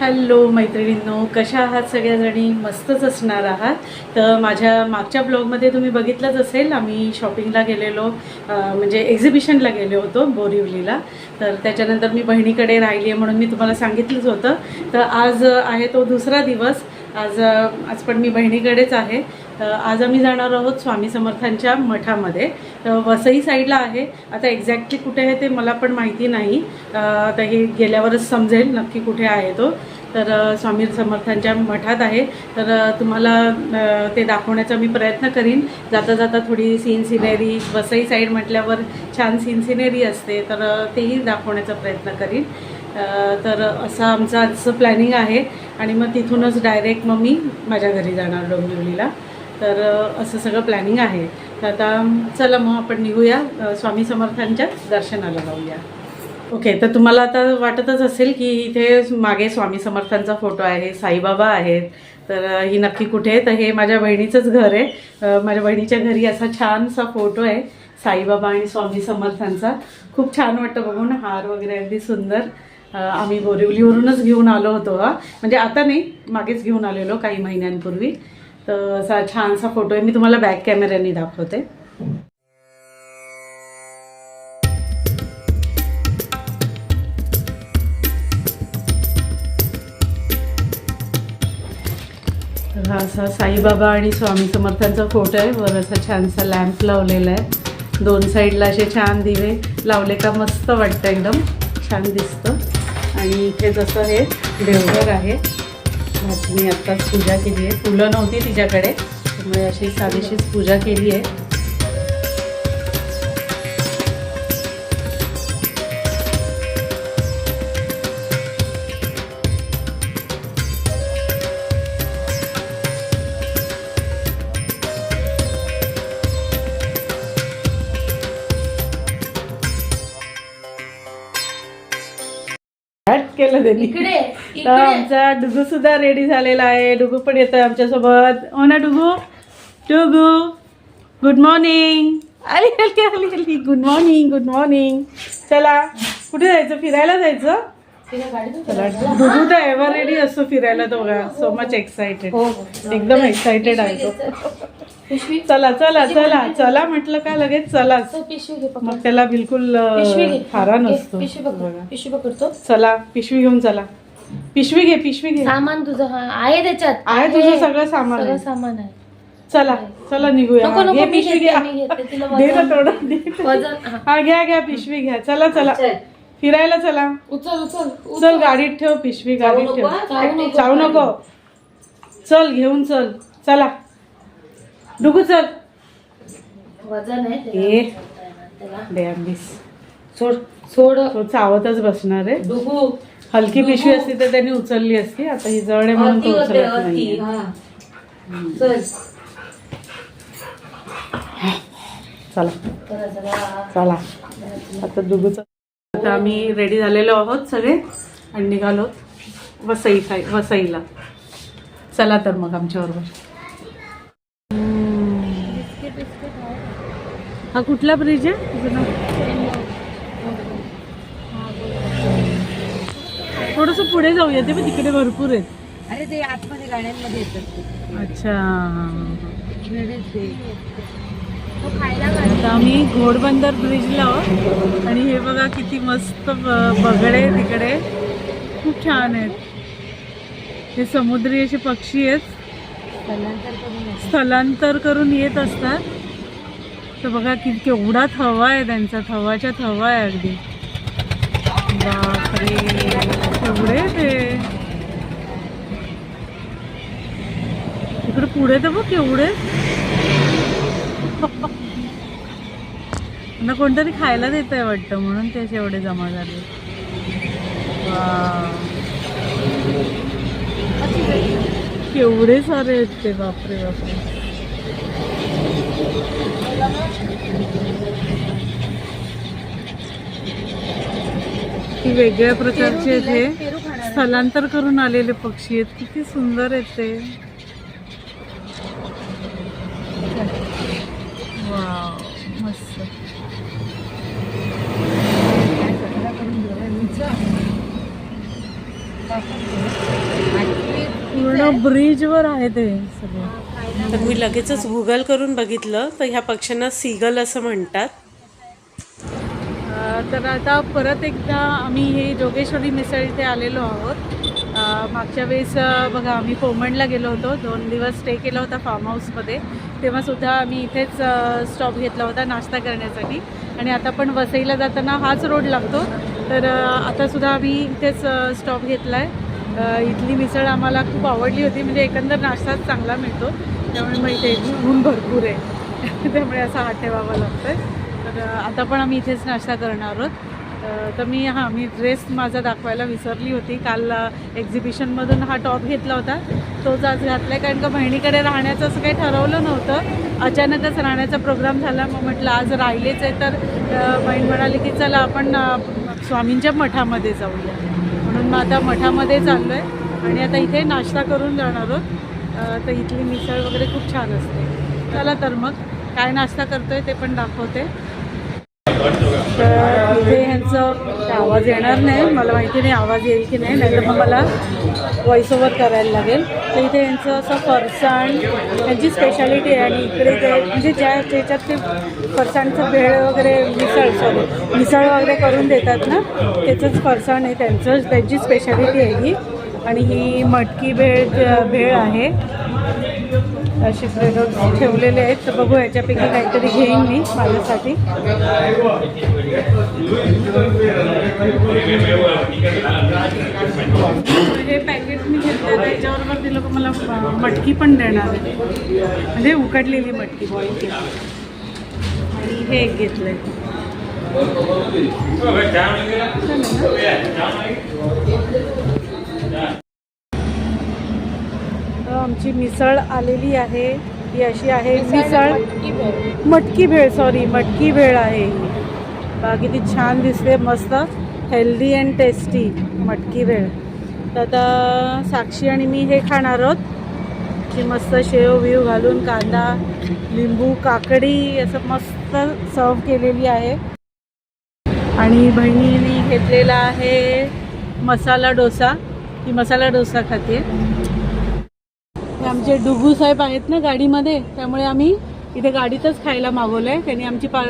Hello मैत्रिणींनो कशा आहात सगळ्याजणी? मस्तच असणार आहात. तर माझ्या मागच्या ब्लॉगमध्ये तुम्ही बघितलंच असेल आम्ही शॉपिंगला गेलेलो म्हणजे एक्झिबिशनला गेलो होतो बोरिवलीला. तर त्याच्यानंतर मी बहिणीकडे राहिली आहे म्हणून मी तुम्हाला सांगितलंच होतं. तर आज आहे तो दुसरा दिवस. आज आज पण मी बहिणीकडेच आहे. आज आम्ही जाणार आहोत स्वामी समर्थांच्या मठामध्ये. तर वसई साईडला आहे. आता एक्झॅक्टली कुठे आहे ते मला पण माहिती नाही. आता हे गेल्यावरच समजेल नक्की कुठे आहे तो. तर स्वामी समर्थांच्या मठात आहे. तर तुम्हाला ते दाखवण्याचा मी प्रयत्न करीन. जाता जाता थोडी सीन सिनेरी वसई साईड म्हटल्यावर छान सीन सिनेरी असते. तर तेही दाखवण्याचा प्रयत्न करीन. तर असं आमचं आजचं प्लॅनिंग आहे. आणि मग तिथूनच डायरेक्ट मग मी माझ्या घरी जाणार डोंबिवलीला. तर असं सगळं प्लॅनिंग आहे. तर आता चला मग आपण निघूया. स्वामी समर्थांच्या दर्शनाला जाऊया. ओके तर तुम्हाला आता वाटतच असेल की इथे मागे स्वामी समर्थांचा फोटो आहे साईबाबा आहेत. तर ही नक्की कुठे आहे? तर हे माझ्या बहिणीचंच घर आहे. माझ्या बहिणीच्या घरी असा छानसा फोटो आहे साईबाबा आणि स्वामी समर्थांचा. खूप छान वाटतं बघून हार वगैरे अगदी सुंदर. आम्ही बोरिवलीवरूनच घेऊन आलो होतो हा. म्हणजे आता नाही मागेच घेऊन आलेलो काही महिन्यांपूर्वी. तर असा छानसा फोटो आहे. मी तुम्हाला बॅक कॅमेऱ्याने दाखवते. हा असा साईबाबा आणि स्वामी समर्थांचा फोटो आहे. वर असा छानसा लॅम्प लावलेला आहे. दोन साईडला असे छान दिवे लावले का मस्त वाटतं एकदम. छान दिसतं. आणि इथे जसं हे देवघर आहे. मी आत्ताच पूजा केली आहे. फुलं नव्हती तिच्याकडे. त्यामुळे अशी साधीशीच पूजा केली आहे. केलं त्यांनी. इकडे. तर आमचा डुगू सुद्धा रेडी झालेला आहे. डुगू पण येतोय आमच्यासोबत. हो ना डुगू? डुगू गुड मॉर्निंग आली आली आली आली. गुड मॉर्निंग गुड मॉर्निंग चला कुठे जायचं? फिरायला जायचं? डुगू तर एव्हर रेडी असतो फिरायला तो सो मच एक्साइटेड. एकदम एक्साइटेड आहे तो. पिशवी चला चला चला चला म्हटलं का लगेच? चल. मग त्याला बिलकुल घे, नसतो. पिशवी पकड बघा. पिशवी पकडतो. चला पिशवी घेऊन चला. पिशवी घे पिशवी घे. सामान तुझं हा आहे त्याच्यात. आहे तुझं सगळं सामान सगळं आहे. सामान आहे. चला चला निघूया. नको, नको, घे मी पिशवी घेते, घ्या. मी घेते. तिला दे ना वजन- थोडं दे. वजन हा. हा घ्या घ्या पिशवी घ्या. चला चला. फिरायला चला. उचल उचल उचल. चल गाडीत ठेव पिशवी गाडीत ठेव. चावू नको. चावू नको. चल घेऊन चल. चला. डुगू चल. वजन आहे त्याला. ए. त्याला. डॅम्बिस सोड. सोड. तो चावतच बसणार आहे. डुगू हलकी पिशवी असती तर त्यांनी उचलली असती. आता ही जड आहे म्हणून तो उचलत नाही चल. चला. आता दुगूचं आता आम्ही रेडी झालेलो आहोत सगळे आणि निघालो वसई साई वसईला. चला तर मग आमच्याबरोबर. हा कुठला ब्रिज आहे तुझं नाव? थोडंसं पुढे जाऊया ते पण तिकडे भरपूर आहेत. अरे ते आतमध्ये गाड्यांमध्ये येतात अच्छा आता आम्ही घोडबंदर ब्रिजला आहोत. आणि हे बघा किती मस्त ब- बगडे आहे तिकडे. खूप छान आहेत. हे समुद्री असे पक्षी आहेत. स्थलांतर करून येत असतात. तर बघा कि केवढा थवा आहे त्यांचा थवाच्या थवा आहे अगदी. बापरे केवढे ते. इकडे पुढे तर बघ केवढे त्यांना कोणतरी खायला देत आहे वाटतं म्हणून ते असे एवढे जमा झाले. केवढे सारे आहेत ते बापरे बापरे. ती वेगळ्या प्रकारचे आहेत हे स्थलांतर करून आलेले पक्षी आहेत किती सुंदर आहेत ते. मस्त. पूर्ण ब्रिजवर आहे ते सगळं. तर मी लगेचच गुगल करून बघितलं तर ह्या पक्ष्यांना सीगल असं म्हणतात. तर आता परत एकदा आम्ही हे जोगेश्वरी मिसळ इथे आलेलो आहोत. मागच्या वेळेस बघा आम्ही पोमणला गेलो होतो. दोन दिवस स्टे केला होता फार्म हाऊसमध्ये तेव्हासुद्धा आम्ही इथेच स्टॉप घेतला होता नाश्ता करण्यासाठी. आणि आता पण वसईला जाताना हाच रोड लागतो. तर आतासुद्धा आम्ही इथेच स्टॉप घेतला आहे इथली मिसळ आम्हाला खूप आवडली होती. म्हणजे एकंदर नाश्ताच चांगला मिळतो. त्यामुळे मग इथे ऊन भरपूर आहे. त्यामुळे असा हात ठेवावा लागतो आहे तर आता पण आम्ही इथेच नाश्ता करणार आहोत. तर मी हां मी ड्रेस माझा दाखवायला विसरली होती. काल एक्झिबिशनमधून हा टॉप घेतला होता. तोच आज घातला आहे कारण का बहिणीकडे राहण्याचं असं काही ठरवलं नव्हतं. अचानकच राहण्याचा प्रोग्राम झाला. मग म्हटलं आज राहिलेच आहे. तर बहीण म्हणाली की चला आपण स्वामींच्या मठामध्ये जाऊया. म्हणून मग आता मठामध्ये चाललो आहे आणि आता इथे नाश्ता करून जाणार आहोत. तर इथली मिसळ वगैरे खूप छान असते. चला तर मग. काय नाश्ता करतोय ते पण दाखवते. तर इथे ह्यांचं आवाज येणार नाही. मला माहिती नाही आवाज येईल की नाही नाहीतर मग मला व्हॉइस ओव्हर करायला लागेल. तर इथे यांचं असं फरसाण ह्यांची स्पेशालिटी आहे आणि इकडे ते म्हणजे ज्या त्याच्यात ते फरसाणचं भेळ वगैरे मिसळ सॉरी मिसळ वगैरे करून देतात ना त्याचंच फरसाण आहे त्यांचं त्यांची स्पेशालिटी आहे ही. आणि ही मटकी भेळ भेळ आहे. असे प्रोडक्ट ठेवलेले आहेत. तर बघू याच्यापैकी काहीतरी घेईन मी माझ्यासाठी. हे पॅकेट मी घेतलं त्याच्याबरोबर ते लोक मला मटकी पण देणार आहे म्हणजे उकडलेली मटकी. बॉईल आणि हे एक घेतलंय. तर आमची मिसळ आलेली आहे ही अशी आहे मिसळ मटकी भेळ. सॉरी मटकी भेळ आहे ही. बघा किती छान दिसते मस्त हेल्दी अँड टेस्टी मटकी भेळ. तर आता साक्षी आणि मी हे खाणार आहोत. की मस्त शेव व्ह्यू घालून कांदा लिंबू काकडी असं मस्त सर्व केलेली आहे. आणि बहिणीने घेतलेला आहे मसाला डोसा. ही मसाला डोसा खाते आमचे डुगू साहेब आहेत ना गाडीमध्ये त्यामुळे आम्ही इथे गाडीतच खायला मागवलं आहे त्यांनी आमची पा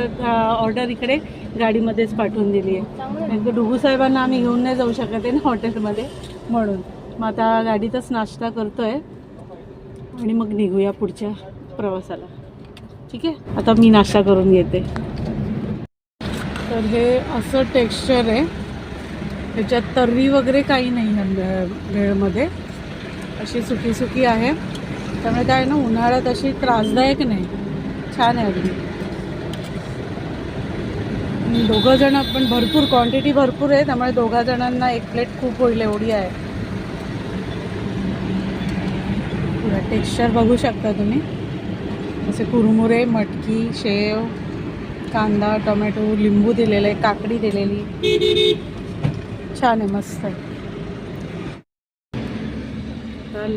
ऑर्डर इकडे गाडीमध्येच पाठवून दिली आहे. डुगू साहेबांना आम्ही घेऊन नाही जाऊ शकत आहे ना हॉटेलमध्ये म्हणून. मग आता गाडीतच नाश्ता करतो आहे आणि मग निघूया पुढच्या प्रवासाला. ठीक आहे? आता मी नाश्ता करून घेते. तर हे असं टेक्स्चर आहे. त्याच्यात तर्री वगैरे काही नाही ह्या भे- भेळमध्ये अशी सुकी सुकी आहे. त्यामुळे काय ना उन्हाळ्यात अशी त्रासदायक नाही. छान आहे अगदी. दोघं जण पण भरपूर क्वांटिटी भरपूर आहे. त्यामुळे दोघा जणांना एक प्लेट खूप होईल एवढी आहे. टेक्स्चर बघू शकता तुम्ही. असे कुरमुरे मटकी शेव कांदा टोमॅटो लिंबू दिलेलं आहे काकडी दिलेली. छान आहे मस्त आहे.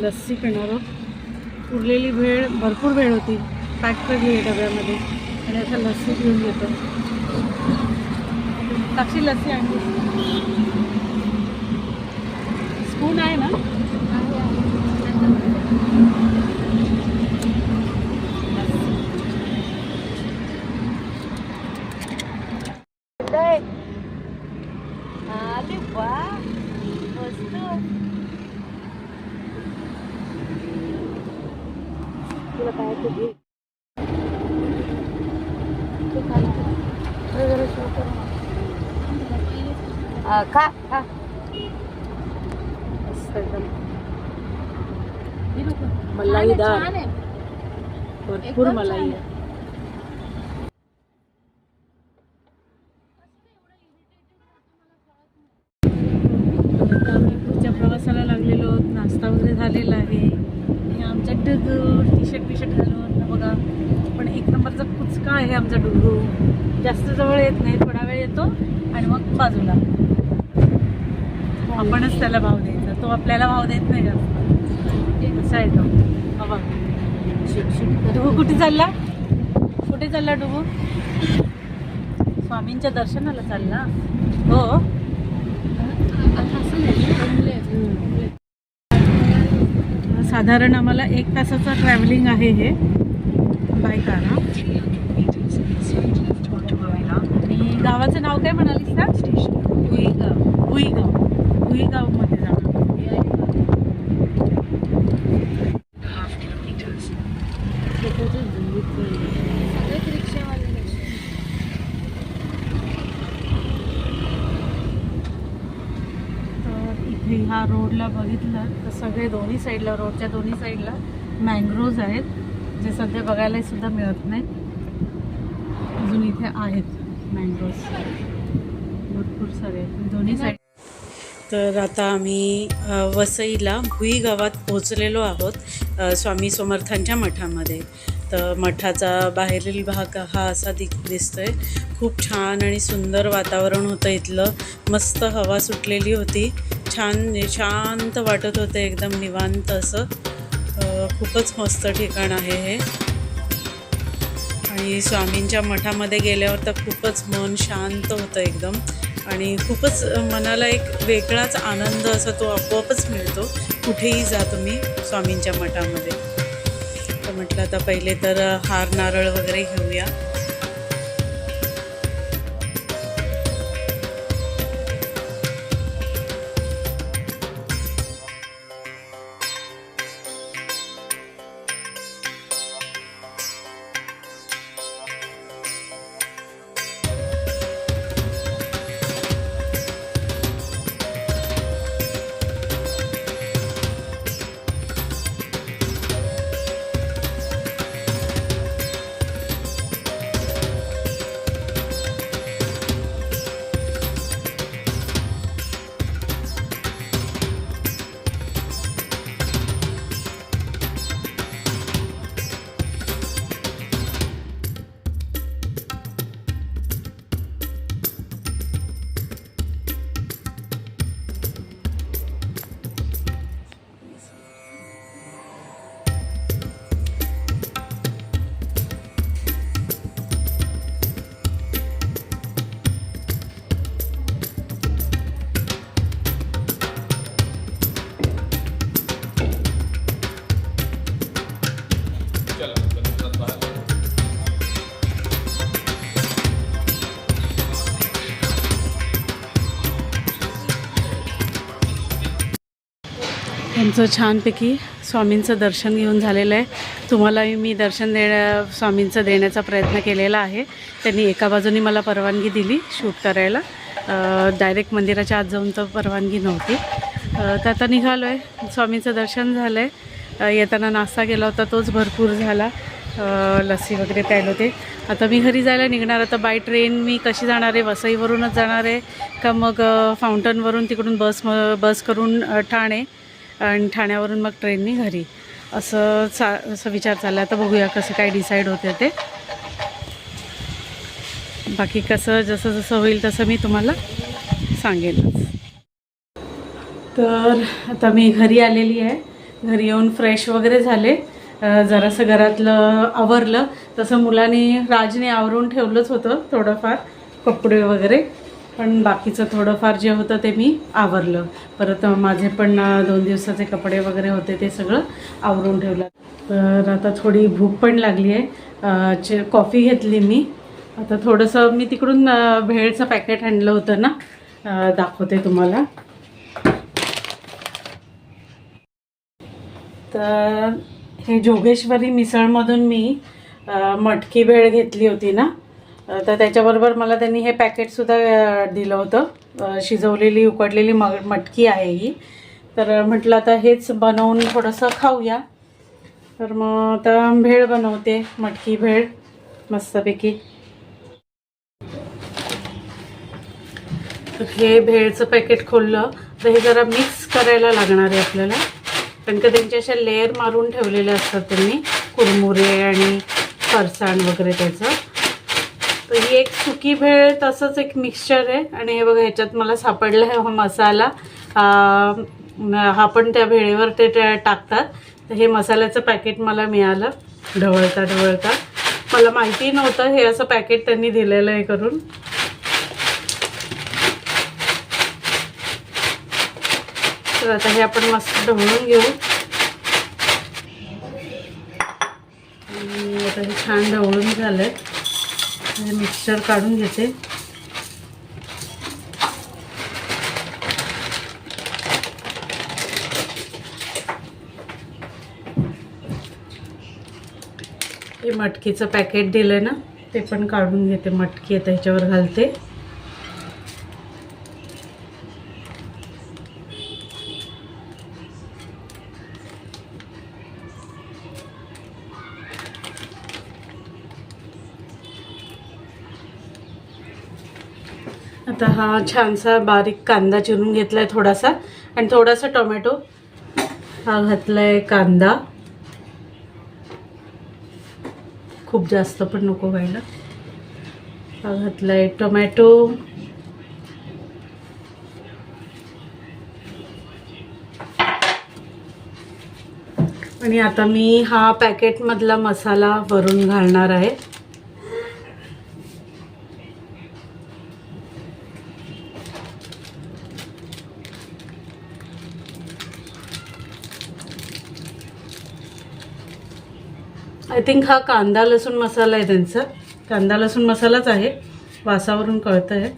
लस्सी पिणार. आहोत उरलेली भेळ भरपूर भेळ होती. पॅक करली आहे डब्यामध्ये. आणि आता लस्सी पिऊन घेतो. साक्षी लस्सी आणली. स्पून आहे ना अरे वा मस्त तुला काय ते घे ते खा ना. जरा जरा show कर ना. आ, खा खा मलाईदार. भरपूर मलाई आम्ही पुढच्या प्रवासाला लागलेलो नाश्ता वगैरे झालेला आहे. आणि आमचा Dugu T shirt T shirt घालून बघा. पण एक नंबरचा कुचका आहे आमचा डुगू जास्त जवळ येत नाही थोडा वेळ येतो आणि मग बाजूला आपणच त्याला भाव द्यायचा तो आपल्याला भाव देत नाही असा आहे तो. कुठे चालला? कुठे चालला डुगू? स्वामींच्या दर्शनाला चालला? हो. साधारण आम्हाला एक तासाचं ट्रॅव्हलिंग आहे हे. By car. आणि गावाचं नाव काय म्हणालीस ना भुईगाव भुईगाव भुईगावमध्ये जाणार सगळेच रिक्षावाले तर इथे ह्या रोडला बघितलं तर सगळे दोन्ही साईडला रोडच्या दोन्ही साईडला मँग्रोव्ज आहेत जे सध्या बघायला सुद्धा मिळत नाहीत. अजून इथे आहेत मँग्रोव्ज भरपूर सारे दोन्ही साईड तर आता आम्ही वसईला भुई गावात पोचलेलो आहोत स्वामी समर्थांच्या मठामध्ये. तर मठाचा बाहेरील भाग हा असा दि दिसतोय. खूप छान आणि सुंदर वातावरण होतं इथलं. मस्त हवा सुटलेली होती. छान शांत वाटत होतं एकदम निवांत असं. खूपच मस्त ठिकाण आहे हे. आणि स्वामींच्या मठामध्ये गेल्यावर तर खूपच मन शांत होतं एकदम. आणि खूपच मनाला एक वेगळाच आनंद असा तो आपोआपच मिळतो. कुठेही जा तुम्ही स्वामींच्या मठामध्ये. म्हटलं आता पहिले तर हार नारळ वगैरे घेऊया. आमचं छानपैकी स्वामींचं दर्शन घेऊन झालेलं आहे. तुम्हालाही मी दर्शन देण्या स्वामींचं देण्याचा प्रयत्न केलेला आहे. त्यांनी एका बाजूने मला परवानगी दिली शूट करायला. डायरेक्ट मंदिराच्या आत जाऊन तर परवानगी नव्हती. तर आता निघालो आहे स्वामींचं दर्शन झालं आहे येताना नाश्ता केला होता तोच भरपूर झाला. लस्सी वगैरे प्यायलं होते. आता मी घरी जायला निघणार आता बाय ट्रेन मी कशी जाणार आहे? वसईवरूनच जाणार आहे? का मग फाऊंटनवरून फाउंटनवरून तिकडून बस म बस करून ठाणे? आणि ठाण्यावरून मग ट्रेननी घरी. असं चा असं विचार चालला. आता बघूया कसं काय डिसाईड होते ते. बाकी कसं जसं जसं होईल तसं मी तुम्हाला सांगेनच. तर आता मी घरी आलेली आहे. घरी येऊन फ्रेश वगैरे झाले. जरासं घरातलं आवरलं. तसं मुलाने राजने आवरून ठेवलंच होतं थोडंफार कपडे वगैरे. पण बाकीचं थोडंफार जे होतं ते मी आवरलं. परत माझे पण दोन दिवसाचे कपडे वगैरे होते ते सगळं आवरून ठेवलं. तर आता थोडी भूक पण लागली आहे. चे कॉफी घेतली मी. आता थोडंसं मी तिकडून भेळचं पॅकेट आणलं होतं ना दाखवते तुम्हाला. तर हे जोगेश्वरी मिसळमधून मी मटकी भेळ घेतली होती ना तर त्याच्याबरोबर मला त्यांनी हे पॅकेटसुद्धा दिलं होतं. शिजवलेली उकडलेली मग मटकी आहे ही. तर म्हटलं आता हेच बनवून थोडंसं खाऊया. तर मग आता भेळ बनवते मटकी भेळ मस्तपैकी. हे भेळचं पॅकेट खोललं. तर हे जरा मिक्स करायला लागणार आहे आपल्याला. कारण का त्यांच्या अशा लेअर मारून ठेवलेले असतात त्यांनी. कुरमुरे आणि फरसाण वगैरे त्याचं. तर ही एक सुकी भेळ तसंच एक मिक्सचर आहे. आणि हे बघा ह्याच्यात मला सापडला आहे हा मसाला. हा पण त्या भेळेवर ते टाकतात. तर हे मसाल्याचं पॅकेट मला मिळालं ढवळता ढवळता मला माहिती नव्हतं हे असं पॅकेट त्यांनी दिलेलं आहे करून. तर आता हे आपण मस्त ढवळून घेऊ. आता हे छान ढवळून झालं मिक्सर काढून घेते. हे मटकीचं पॅकेट दिलं ना ते पण काढून घेते मटकी आता ह्याच्यावर घालते. आता हा छानसा बारीक कांदा चिरून घेतलाय थोडासा. आणि थोडासा टोमॅटो हा घातलाय कांदा. खूप जास्त पण नको व्हायला. हा घातलाय टोमॅटो. आणि आता मी हा पॅकेटमधला मसाला वरून घालणार आहे. आय थिंक हा कांदा लसूण मसाला आहे त्यांचा. कांदा लसूण मसालाच आहे. वासावरून कळतं आहे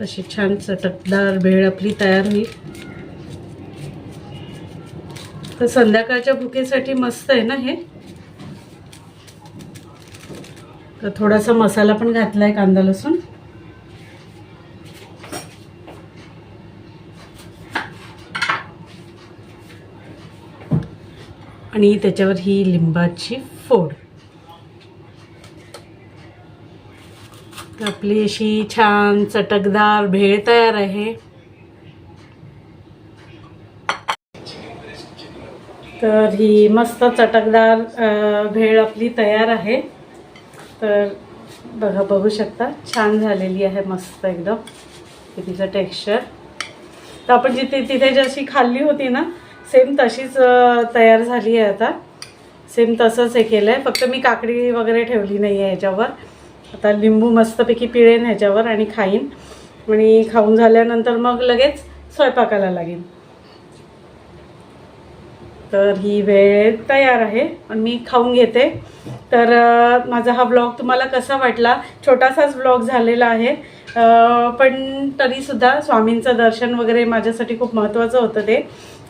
अशी छान चटकदार भेळ आपली तयार होईल. तर संध्याकाळच्या भुकेसाठी मस्त आहे ना हे? तर थोडासा मसाला पण घातला आहे कांदा लसूण. आणि त्याच्यावर ही लिंबाची फोड. आपली अशी छान चटकदार भेळ तयार आहे. तर ही मस्त चटकदार भेळ आपली तयार आहे. तर बघा बघू शकता छान झालेली आहे मस्त एकदम. तिचं टेक्स्चर तर आपण जिथे तिथे जशी खाल्ली होती ना सेम तशीच तयार झाली आहे आता. सेम तसंच हे केलं आहे फक्त मी काकडी वगैरे ठेवली नाही आहे ह्याच्यावर. आता लिंबू मस्तपैकी पिळेन ह्याच्यावर आणि खाईन. आणि खाऊन झाल्यानंतर मग लगेच स्वयंपाकाला लागेन. तर ही वेळ तयार आहे. आणि मी खाऊन घेते. तर माझा हा ब्लॉग तुम्हाला कसा वाटला? छोटासाच ब्लॉग झालेला आहे. पण तरीसुद्धा स्वामींचं दर्शन वगैरे माझ्यासाठी खूप महत्त्वाचं होतं ते.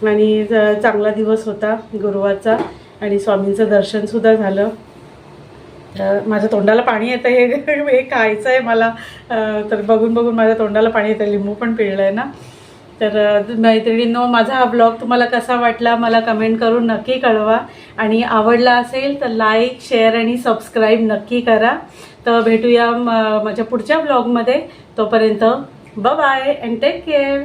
आणि चांगला दिवस होता गुरुवारचा आणि स्वामींचं दर्शनसुद्धा झालं. तर माझ्या तोंडाला पाणी येतं हे हे खायचं आहे मला तर बघून बघून माझ्या तोंडाला पाणी येतं लिंबू पण पिळलं आहे ना. तर मैत्रिणींनो माझा हा ब्लॉग तुम्हाला कसा वाटला मला कमेंट करून नक्की कळवा. आणि आवडला असेल तर लाईक शेअर आणि सबस्क्राईब नक्की करा. तर भेटूया माझ्या पुढच्या ब्लॉगमध्ये तोपर्यंत बाय अँड टेक केअर